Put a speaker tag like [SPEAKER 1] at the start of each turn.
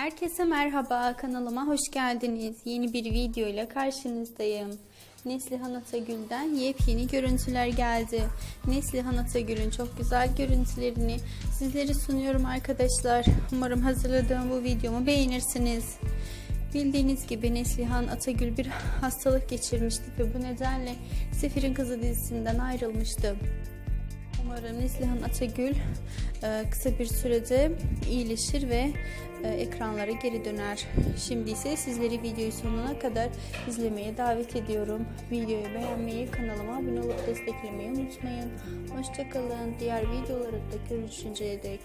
[SPEAKER 1] Herkese merhaba, kanalıma hoş geldiniz. Yeni bir video ile karşınızdayım. Neslihan Atagül'den yepyeni görüntüler geldi. Neslihan Atagül'ün çok güzel görüntülerini sizlere sunuyorum arkadaşlar. Umarım hazırladığım bu videomu beğenirsiniz. Bildiğiniz gibi Neslihan Atagül bir hastalık geçirmişti ve bu nedenle Sefir'in Kızı dizisinden ayrılmıştı. Umarım Neslihan Atagül e, kısa bir sürede iyileşir ve e, ekranlara geri döner. Şimdi ise sizleri videoyu sonuna kadar izlemeye davet ediyorum. Videoyu beğenmeyi, kanalıma abone olup desteklemeyi unutmayın. Hoşçakalın. Diğer videolarda görüşünceye dek.